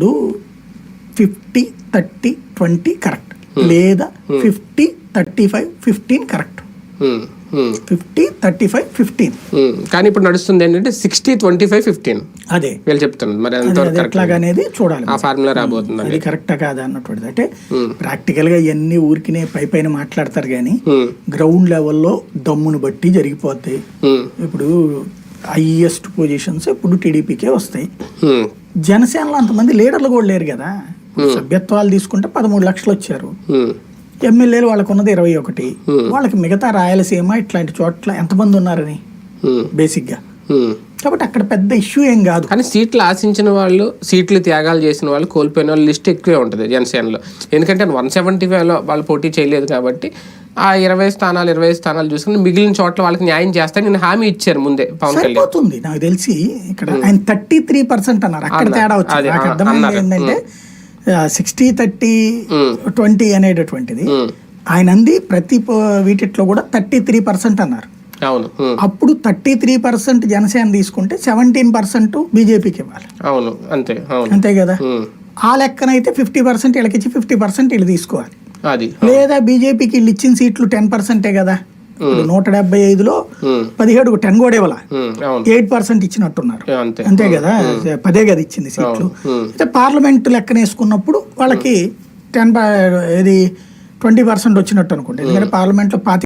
ఇప్పుడు fifty thirty twenty correct. లేదా fifty thirty five fifteen correct. Um, fifty thirty five fifteen. కానీ ఇప్పుడు నడుస్తుంది ఏంటంటే సిక్స్టీ ట్వంటీ ఫైవ్ ఫిఫ్టీన్. అదే. వీళ్ళు చెప్తున్నారు. మరి ఎట్లాగా అనేది? చూడాలి ఆ ఫార్ములా రాబోతుంది అది కరెక్టా కాదా అన్నటువంటిది. అంటే ప్రాక్టికల్గా ఇవన్నీ ఊరికినే పై పైన మాట్లాడతారు కానీ గ్రౌండ్ లెవెల్లో దమ్మును బట్టి జరిగిపోతాయి. ఇప్పుడు హైయెస్ట్ పొజిషన్స్ ఇప్పుడు టీడీపీకే వస్తాయి. జనసేనలో అంతమంది లీడర్లు కూడా లేరు కదా. సభ్యత్వాలు తీసుకుంటే పదమూడు లక్షలు వచ్చారు. ఎమ్మెల్యేలు వాళ్ళకు ఉన్నది ఇరవై ఒకటి. వాళ్ళకి మిగతా రాయలసీమ ఇట్లాంటి చోట్ల ఎంతమంది ఉన్నారని బేసిక్గా కాబట్టి అక్కడ పెద్ద ఇష్యూ ఏం కాదు. కానీ సీట్లు ఆశించిన వాళ్ళు సీట్లు త్యాగాలు చేసిన వాళ్ళు కోల్పోయిన వాళ్ళు లిస్ట్ ఎక్కువే ఉంటుంది జనసేనలో. ఎందుకంటే వన్ సెవెంటీ ఫైవ్లో వాళ్ళు పోటీ చేయలేదు కాబట్టి ఆ ఇరవై స్థానాలు ఇరవై స్థానాలు చూసుకుని మిగిలిన చోట్ల వాళ్ళకి న్యాయం చేస్తాను నేను హామీ ఇచ్చారు ముందే పవన్ కళ్యాణ్. నాకు తెలిసి ఇక్కడ ఆయన థర్టీ త్రీ పర్సెంట్ అన్నారు. అక్కడ తేడా వచ్చింది. నాకు అర్థమైంది. ఏంటంటే సిక్స్టీ థర్టీ ట్వంటీ అనేటటువంటిది ఆయన అంది ప్రతి వీటిట్లో కూడా థర్టీ త్రీ పర్సెంట్ అన్నారు. అవును. అప్పుడు థర్టీ త్రీ పర్సెంట్ జనసేన తీసుకుంటే సెవెంటీన్ పర్సెంట్ బీజేపీకి ఇవ్వాలి. అవును. అంతే. అంతే కదా? ఆ లెక్కనైతే ఫిఫ్టీ పర్సెంట్ వీళ్ళకిచ్చి ఫిఫ్టీ పర్సెంట్ వీళ్ళు తీసుకోవాలి. అది. లేదా బీజేపీకి వీళ్ళు ఇచ్చిన సీట్లు టెన్ పర్సెంటే కదా. నూట డెబ్బై ఐదులో పదిహేడు టెన్ కూడా ఇవ్వాల? ఎయిట్ పర్సెంట్ ఇచ్చినట్టున్నారు. అంతే. కదా? పదే కదా ఇచ్చింది సీట్లు. అయితే పార్లమెంట్ లెక్కన వేసుకున్నప్పుడు వాళ్ళకి టెన్ ఇది ట్వంటీ పర్సెంట్ వచ్చినట్టు అనుకుంటే ఎందుకంటే పార్లమెంట్లో పాతి